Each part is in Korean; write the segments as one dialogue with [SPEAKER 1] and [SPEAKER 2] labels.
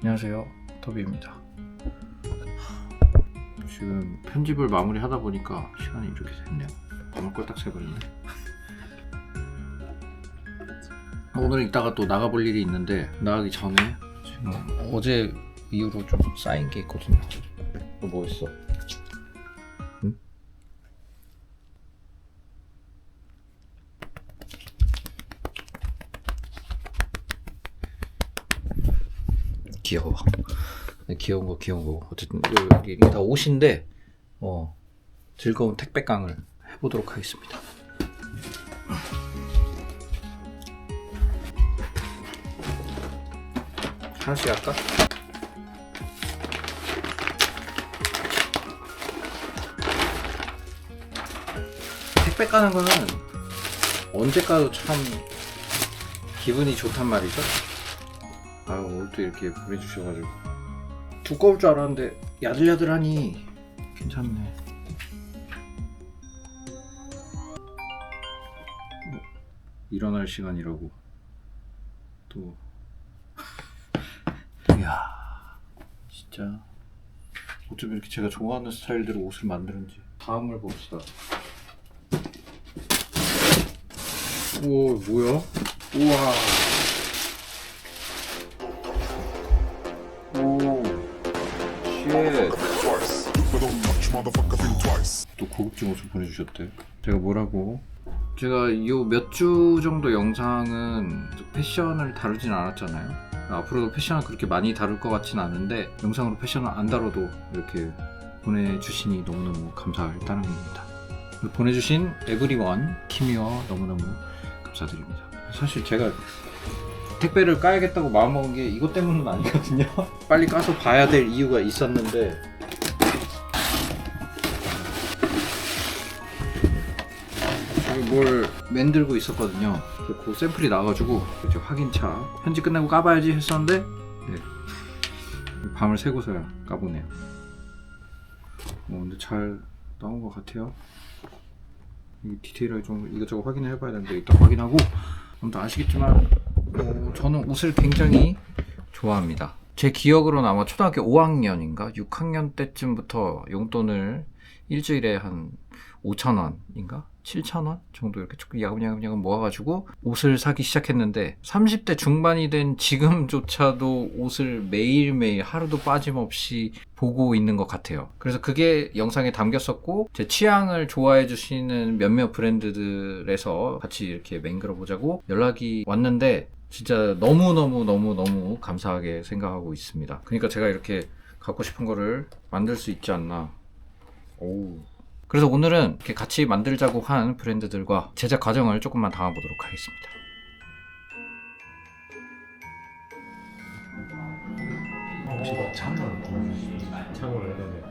[SPEAKER 1] 안녕하세요. 토비입니다. 지금 편집을 마무리 하다 보니까 시간이 이렇게 됐네요. 밤을 꼴딱 새버렸네. 오늘 이따가 또 나가볼 일이 있는데 나가기 전에 지금 어제 이후로 좀 쌓인 게 있거든요. 너뭐 했어? 귀여워. 네, 귀여운 거 귀여운 거. 어쨌든 여기 이게 다 옷인데 어 즐거운 택배깡을 해보도록 하겠습니다. 하나씩 할까? 택배 까는 거는 언제 까도 참 기분이 좋단 말이죠 아유 오늘도 이렇게 보내주셔가지고. 두꺼울 줄 알았는데 야들야들하니. 괜찮네. 어, 일어날 시간이라고. 또. 이야 진짜. 어쩜 이렇게 제가 좋아하는 스타일대로 옷을 만드는지. 다음을 봅시다. 우와 뭐야? 우와 고급진 옷을 보내주셨대. 제가 뭐라고? 제가 이몇주 정도 영상은 패션을 다루진 않았잖아요. 앞으로도 패션을 그렇게 많이 다룰 것 같진 않은데 영상으로 패션을 안 다뤄도 이렇게 보내주시니 너무너무 감사할 따름입니다. 보내주신 에브리원 키미와 너무너무 감사드립니다. 사실 제가 택배를 까야겠다고 마음먹은 게 이것 때문은 아니거든요. 빨리 까서 봐야 될 이유가 있었는데 뭘 만들고 있었거든요. 그그 샘플이 나와가지고 이제 확인차 편집 끝나고 까봐야지 했었는데 네. 밤을 새고서야 까보네요. 어, 근데 잘 나온 것 같아요. 이 디테일하게 좀 이것저것 확인을 해봐야 되는데 이따 확인하고 아무튼 아시겠지만 어, 저는 옷을 굉장히 좋아합니다. 제 기억으로는 아마 초등학교 5학년인가 6학년 때쯤부터 용돈을 일주일에 한 5천 원인가 7천 원 정도 이렇게 조금 야금야금야금 모아가지고 옷을 사기 시작했는데 30대 중반이 된 지금조차도 옷을 매일매일 하루도 빠짐없이 보고 있는 것 같아요. 그래서 그게 영상에 담겼었고 제 취향을 좋아해 주시는 몇몇 브랜드들에서 같이 이렇게 맹글어 보자고 연락이 왔는데 진짜 너무너무 너무너무 감사하게 생각하고 있습니다. 그러니까 제가 이렇게 갖고 싶은 거를 만들 수 있지 않나. 오. 그래서 오늘은 이렇게 같이 만들자고 한 브랜드들과 제작 과정을 조금만 담아보도록 하겠습니다.
[SPEAKER 2] 혹시 뭐 창을 창을 네네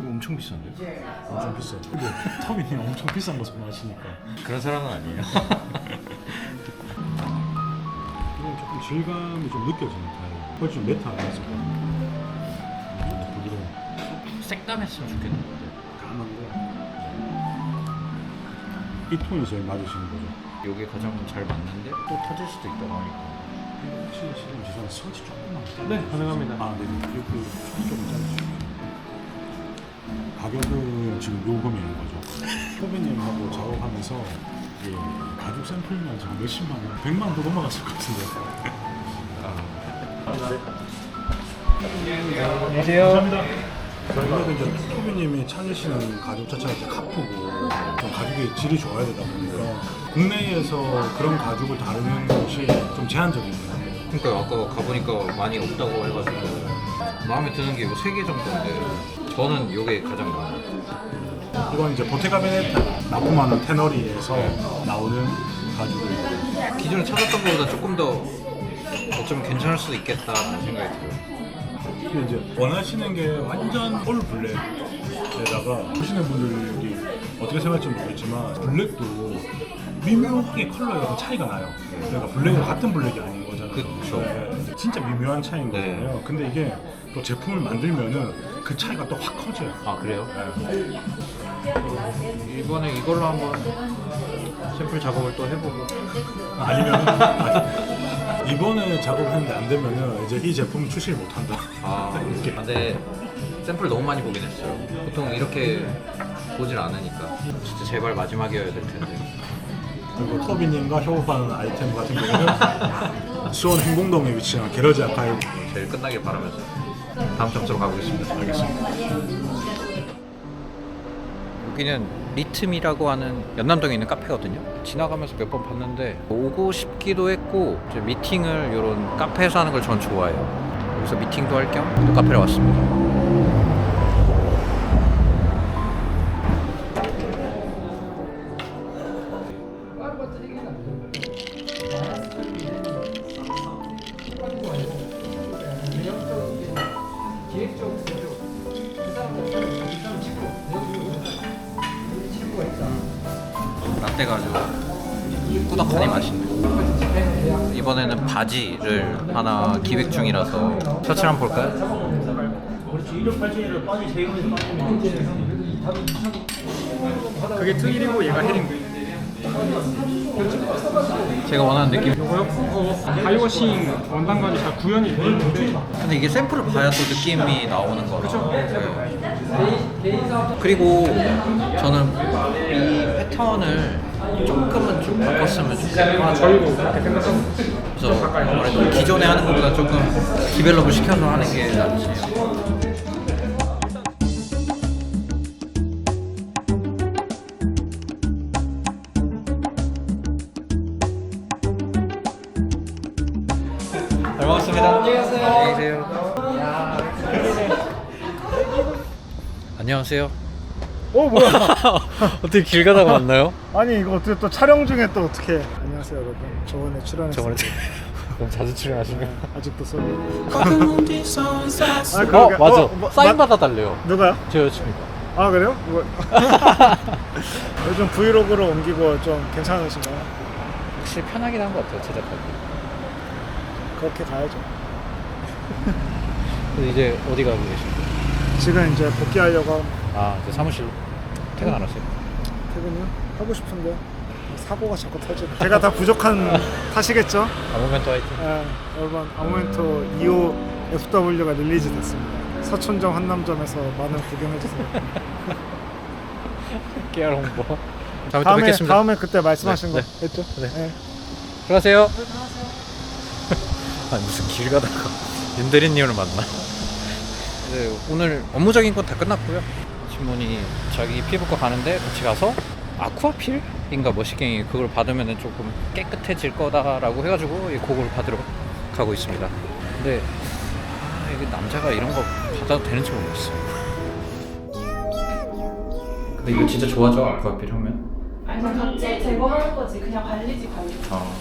[SPEAKER 1] 이거 엄청 비싼데?
[SPEAKER 2] 엄청 비싸. 근데 터빈이 엄청 비싼 거 선호하시니까
[SPEAKER 1] 그런 사람은 아니에요.
[SPEAKER 2] 이건 조금 질감이 좀 느껴지는 타입. 훨씬 매트 안 해서 부드러운
[SPEAKER 1] 색감했으면 좋겠는데.
[SPEAKER 2] 이 톤이 제일 맞으시는 거죠.
[SPEAKER 1] 이게 가장 잘 맞는데 또 터질 수도 있다고 하니까.
[SPEAKER 2] 혹시 지금 죄송한데 선지 조금만 네 가능합니다. 아 네네 이거 선지 조금 잘라주시면 가격은 지금 요 금액인 거죠. 후배님하고 작업하면서 이게 가죽 샘플만 지금 몇십만 원, 백만 더 넘어갔을 것 같은데.
[SPEAKER 1] 안녕하세요.
[SPEAKER 2] 감사합니다. 저희가 이제 토비님이 찾으시는 가죽 자체가 이제 카프고 좀 가죽의 질이 좋아야 되다 보니까 국내에서 그런 가죽을 다루는 곳이 좀 제한적이에요.
[SPEAKER 1] 그러니까 아까 가보니까 많이 없다고 해가지고 마음에 드는 게요세개 정도인데 저는 요게 가장 마음에 들어요.
[SPEAKER 2] 이건 이제 보테가 베네타 납품하는 테너리에서 나오는 가죽을
[SPEAKER 1] 기존에 찾았던 것보다 조금 더 어쩌면 괜찮을 수도 있겠다라는 생각이 들어요.
[SPEAKER 2] 이제 원하시는 게 완전 올 블랙에다가 보시는 분들이 어떻게 생각할지 모르겠지만 블랙도 미묘하게 컬러가 차이가 나요. 그러니까 블랙은 같은 블랙이 아닌 거잖아요.
[SPEAKER 1] 그쵸.
[SPEAKER 2] 네, 진짜 미묘한 차이인
[SPEAKER 1] 네.
[SPEAKER 2] 거잖아요. 근데 이게 또 제품을 만들면은 그 차이가 또 확 커져요.
[SPEAKER 1] 아 그래요?
[SPEAKER 2] 네.
[SPEAKER 1] 이번에 이걸로 한번 샘플 작업을 또 해보고
[SPEAKER 2] 아니면 이번에 작업했는데 안 되면은 이제 이 제품 출시를 못 한다.
[SPEAKER 1] 아, 근데 샘플 너무 많이 보긴 했어요. 보통 이렇게 보질 않으니까. 진짜 제발 마지막이어야 될 텐데.
[SPEAKER 2] 그리고 터비님과 협업하는 아이템 같은 경우는 수원 행궁동에 위치한 게러지 아카이브
[SPEAKER 1] 제일 끝나길 바라면서 다음 점수로 가보겠습니다.
[SPEAKER 2] 알겠습니다.
[SPEAKER 1] 여기는 리틈이라고 하는 연남동에 있는 카페거든요. 지나가면서 몇 번 봤는데 오고 싶기도 했고 미팅을 이런 카페에서 하는 걸 전 좋아해요. 여기서 미팅도 할 겸 또 카페를 왔습니다. 라 아주 꾸덕하니 맛있네. 이번에는 바지를 하나 기획 중이라서 셔츠를 한번 볼까요?
[SPEAKER 3] 그게 특일이고 얘가 헤링.
[SPEAKER 1] 제가 원하는 느낌.
[SPEAKER 3] 이거요? 어, 바이워싱 원단감이 잘 구현이 돼 있는데
[SPEAKER 1] 근데 이게 샘플을 봐야 또 느낌이 나오는 거라. 그렇죠. 그리고 저는 이 패턴을 조금은 좀 바꿨으면 좋겠어요.
[SPEAKER 3] 아 저희도 그렇게 생각하고
[SPEAKER 1] 그래서 아무래도 기존에 하는 것보다 조금 디벨롭을 시켜서 하는 게 낫지. 잘 먹었습니다. 안녕히 계세요. 안녕하세요.
[SPEAKER 4] 어 뭐야?
[SPEAKER 1] 어떻게 길 가다가 만나요?
[SPEAKER 4] 아니 이거 어떻게 또 촬영 중에 또 어떻게? 안녕하세요 여러분. 저번에 출연했어요.
[SPEAKER 1] 저번에 너무 자주 출연하시네요.
[SPEAKER 4] 아직도.
[SPEAKER 1] 어
[SPEAKER 4] 아, 그러게.
[SPEAKER 1] 맞아.
[SPEAKER 4] 어, 뭐,
[SPEAKER 1] 사인
[SPEAKER 4] 마-
[SPEAKER 1] 받아달래요.
[SPEAKER 4] 누가요?
[SPEAKER 1] 제 여자친구가.
[SPEAKER 4] 아 그래요? 뭐. 요즘 브이로그로 옮기고 좀 괜찮으신가요?
[SPEAKER 1] 확실히 편하긴 한 것 같아요 제작하기.
[SPEAKER 4] 그렇게 가야죠.
[SPEAKER 1] 근데 이제 어디 가고 계신가요?
[SPEAKER 4] 지금 이제 복귀하려고
[SPEAKER 1] 아 이제 사무실 퇴근 안 하세요?
[SPEAKER 4] 퇴근을 하고 싶은데 사고가 자꾸 터지고. 제가 다 부족한 탓이겠죠?
[SPEAKER 1] 아모멘토 화이팅.
[SPEAKER 4] 예, 여러분 아모멘토 2호 FW가 릴리즈 됐습니다. 서촌점 한남점에서 많은 구경해 주세요.
[SPEAKER 1] 깨알 홍보. 다음에 또
[SPEAKER 4] 다음에
[SPEAKER 1] 뵙겠습니다.
[SPEAKER 4] 다음에 그때 말씀하신
[SPEAKER 1] 네,
[SPEAKER 4] 거 했죠?
[SPEAKER 1] 네.
[SPEAKER 4] 네.
[SPEAKER 1] 들어가세요. 아 무슨 길 가다가 윤대리님을 만나. 네, 오늘 업무적인 건 다 끝났고요. 신문이 자기 피부과 가는데 같이 가서 아쿠아필인가 머시갱이 그걸 받으면 조금 깨끗해질 거다라고 해가지고 이 그걸 받으러 가고 있습니다. 근데 아, 이게 남자가 이런 거 받아도 되는지 모르겠어요. 근데 이거 진짜 좋아져 아쿠아필 하면?
[SPEAKER 5] 아니 그냥 각질 제거하는 거지 그냥 관리지 관리
[SPEAKER 1] 어.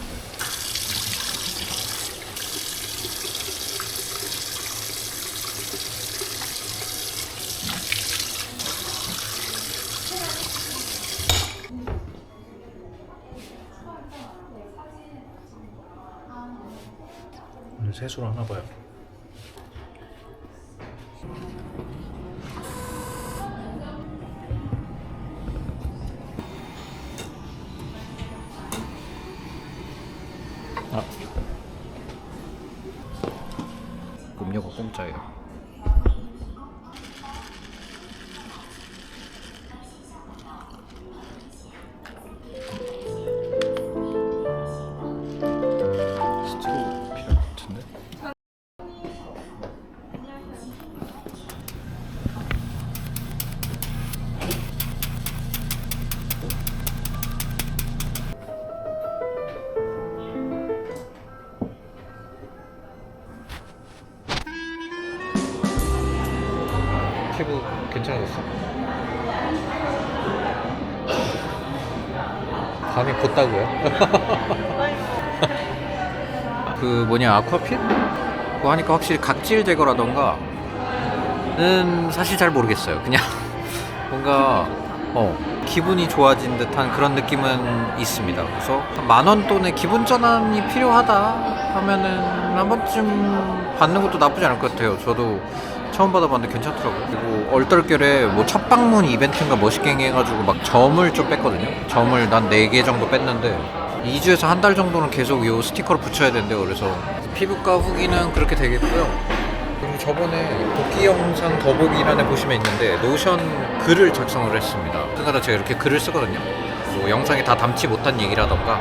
[SPEAKER 1] 세수를 하나 봐요. 아. 음료가 공짜예요. 감이 곧다고요? 그 뭐냐 아쿠아필? 그거 하니까 확실히 각질 제거라던가 는 사실 잘 모르겠어요 그냥 뭔가 어 기분이 좋아진 듯한 그런 느낌은 있습니다 그래서 만원 돈의 기분 전환이 필요하다 하면은 한 번쯤 받는 것도 나쁘지 않을 것 같아요 저도 처음 받아봤는데 괜찮더라고요 그리고 얼떨결에 뭐 첫 방문 이벤트인가 멋있게 해가지고 막 점을 좀 뺐거든요 점을 난 4개 정도 뺐는데 2주에서 한 달 정도는 계속 이 스티커를 붙여야 된대요. 그래서 피부과 후기는 그렇게 되겠고요. 그리고 저번에 복귀 영상 더보기란에 보시면 있는데 노션 글을 작성을 했습니다. 그러니까 제가 이렇게 글을 쓰거든요. 뭐 영상에 다 담지 못한 얘기라던가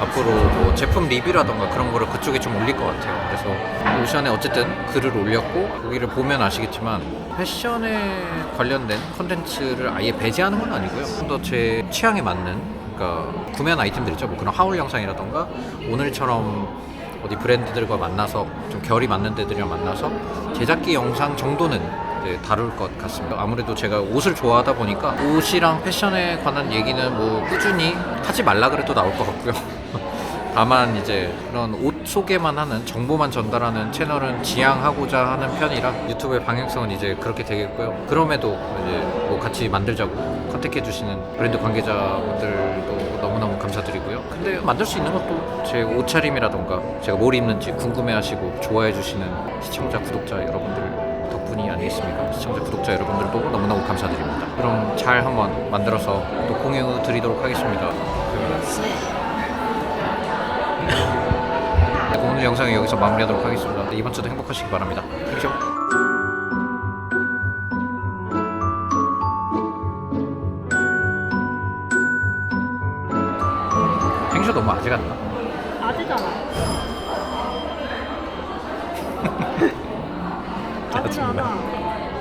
[SPEAKER 1] 앞으로 뭐 제품 리뷰라던가 그런 거를 그쪽에 좀 올릴 것 같아요. 그래서 노션에 어쨌든 글을 올렸고 거기를 보면 아시겠지만 패션에 관련된 컨텐츠를 아예 배제하는 건 아니고요. 좀 더 제 취향에 맞는 그러니까 구매한 아이템들 있죠. 뭐 그런 하울 영상이라던가 오늘처럼 어디 브랜드들과 만나서 좀 결이 맞는 데들이랑 만나서 제작기 영상 정도는 이제 다룰 것 같습니다. 아무래도 제가 옷을 좋아하다 보니까 옷이랑 패션에 관한 얘기는 뭐 꾸준히 하지 말라 그래도 나올 것 같고요. 다만 이제 그런 옷 소개만 하는 정보만 전달하는 채널은 지향하고자 하는 편이라 유튜브의 방향성은 이제 그렇게 되겠고요. 그럼에도 이제 뭐 같이 만들자고 컨택해 주시는 브랜드 관계자분들도 너무너무 감사드리고요. 근데 만들 수 있는 것도 제 옷차림이라던가 제가 뭘 입는지 궁금해 하시고 좋아해 주시는 시청자 구독자 여러분들 덕 분이 아니겠습니까? 시청자 구독자 여러분들도 너무너무 감사드립니다. 그럼 잘 한번 만들어서 또 공유 드리도록 하겠습니다. 네, 오늘 영상은 여기서 마무리하도록 하겠습니다. 네, 이번 주도 행복하시기 바랍니다. 땡쇼 너무 아재 같다.